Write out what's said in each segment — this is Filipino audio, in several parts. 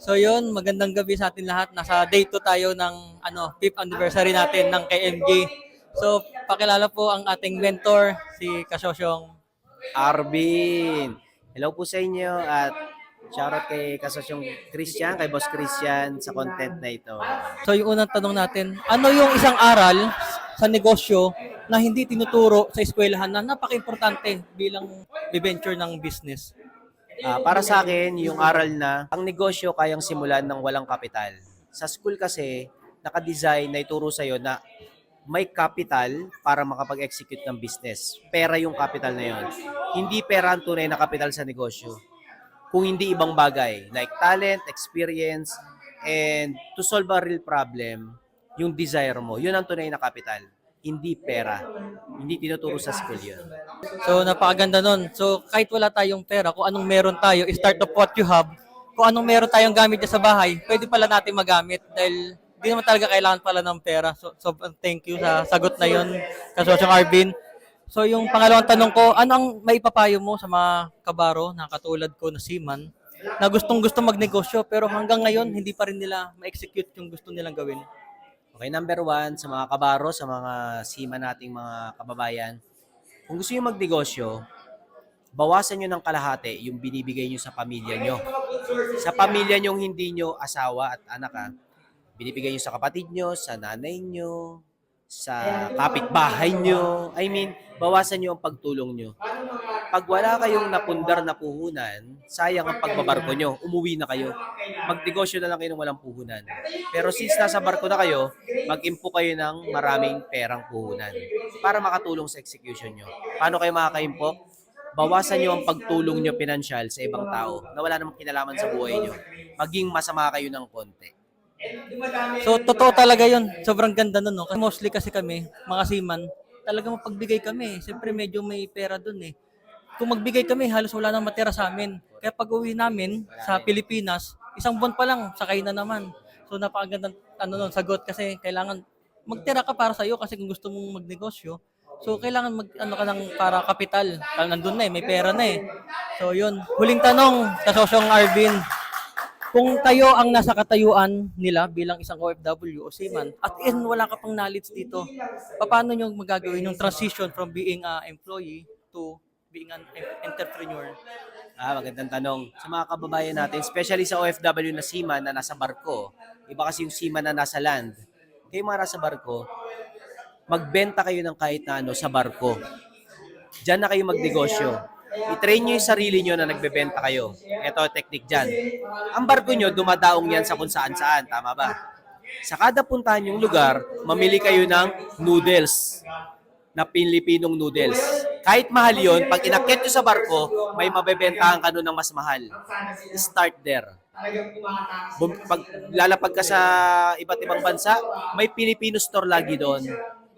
So yun, magandang gabi sa atin lahat. Nasa day 2 tayo ng ano, 5th anniversary natin ng KMG. So, pakilala po ang ating mentor, si Kasosyong. Arvin. Hello po sa inyo at shoutout kay kasosyong Christian, kay Boss Christian sa content na ito. So yung unang tanong natin, ano yung isang aral sa negosyo na hindi tinuturo sa eskwelahan na napaka-importante bilang venture ng business? Ah, para sa akin, yung aral na ang negosyo kayang simulan ng walang kapital. Sa school kasi, nakadesign na ituro sa'yo na may capital para makapag-execute ng business. Pera yung capital na yun. Hindi pera ang tunay na capital sa negosyo. Kung hindi ibang bagay, like talent, experience, and to solve a real problem, yung desire mo, yun ang tunay na capital. Hindi pera. Hindi tinuturo sa school yun. So napakaganda nun. So kahit wala tayong pera, kung anong meron tayo, start of what you have, kung anong meron tayong gamit sa bahay, pwede pala natin magamit dahil di naman talaga kailangan pala ng pera. So, so thank you sa sagot na yun, Kasosyong Arvin. So yung pangalawang tanong ko, ano ang maipapayo mo sa mga kabaro na katulad ko na seaman na gustong gusto magnegosyo pero hanggang ngayon hindi pa rin nila ma-execute yung gusto nilang gawin? Okay, number one, sa mga kabaro, sa mga sima nating mga kababayan, kung gusto nyo magnegosyo, bawasan nyo ng kalahati yung binibigay nyo sa pamilya nyo. Sa pamilya nyo hindi nyo asawa at anak ha, binibigay nyo sa kapatid nyo, sa nanay nyo, sa kapitbahay nyo. I mean, bawasan nyo ang pagtulong nyo. Pag wala kayong napundar na puhunan, sayang ang pagbabarko nyo. Umuwi na kayo. Magnegosyo na lang kayo ng walang puhunan. Pero since nasa barko na kayo, mag-impo kayo ng maraming perang puhunan para makatulong sa execution nyo. Paano kayo makakaimpok? Bawasan nyo ang pagtulong nyo pinansyal sa ibang tao na wala namang kinalaman sa buhay nyo. Maging masama kayo ng konti. So, totoo talaga yun. Sobrang ganda nun, no? Mostly kasi kami, mga seaman, talagang mapagbigay kami. Siyempre, medyo may pera dun eh. Kung magbigay kami, halos wala nang matira sa amin. Kaya pag uwi namin sa Pilipinas, isang buwan pa lang, sakay na naman. So, napakagandang ano nun, sagot kasi kailangan magtira ka para sa'yo kasi kung gusto mong magnegosyo, So, kailangan mag, ano ka ng para kapital. Nandun na eh, may pera na eh. So, yun. Huling tanong, kasosyong Arvin. Kung kayo ang nasa katayuan nila bilang isang OFW o seaman at in wala ka pang knowledge dito, paano nyo magagawin yung transition from being a employee to being an entrepreneur? Ah, magandang tanong. Sa mga kababayan natin, especially sa OFW na seaman na nasa barko, iba kasi yung seaman na nasa land. Kayo mga nasa barko, magbenta kayo ng kahit na ano sa barko. Diyan na kayo magnegosyo. I-train nyo yung sarili nyo na nagbebenta kayo. Ito, technique dyan. Ang barko nyo, dumadaong yan sa kung saan saan. Tama ba? Sa kada puntahan yung lugar, mamili kayo ng noodles na Pilipinong noodles. Kahit mahal yon, pag inakyat nyo sa barko, may mabebentahan ka nun ng mas mahal. Start there. Bum- Pag lalapag ka sa iba't ibang bansa, may Filipino store lagi doon.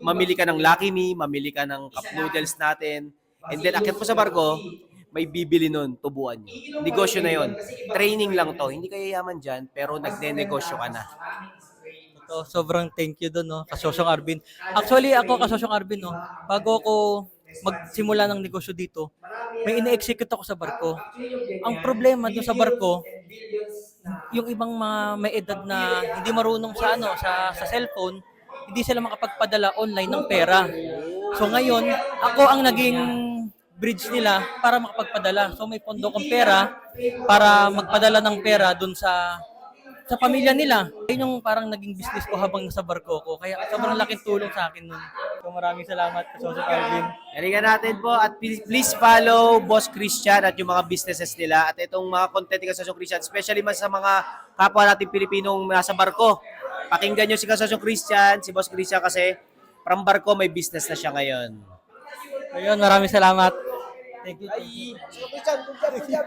Mamili ka ng Lucky Me, mamili ka ng cup noodles natin. And then, akyat mo sa barko, may bibili nun, tubuan nyo. Negosyo na yon. Training lang to. Hindi kayo yaman dyan, pero nagne-negosyo ka na. So, sobrang thank you doon, no, kasosyong Arvin. Actually, ako, kasosyong Arvin, no, bago ako magsimula ng negosyo dito, may ine-execute ako sa barko. Ang problema doon sa barko, yung ibang mga may edad na hindi marunong sa ano sa sa cellphone, hindi sila makapagpadala online ng pera. So ngayon, ako ang naging bridge nila para makapagpadala. So may pondo kong pera para magpadala ng pera doon sa sa pamilya nila. Yun yung parang naging business ko habang nasa barko ko. Kaya sobrang laking tulong sa akin nun. So maraming salamat, Kasosyo Calvin. Galingan natin po at please, follow Boss Christian at yung mga businesses nila at itong mga content ni Kasosyo Christian, especially man sa mga kapwa natin Pilipinong nasa barko. Pakinggan nyo si Kasosyo Christian, si Boss Christian kasi from barko may business na siya ngayon. Ayun, maraming salamat. Thank you. Thank you. Kasosyo Christian,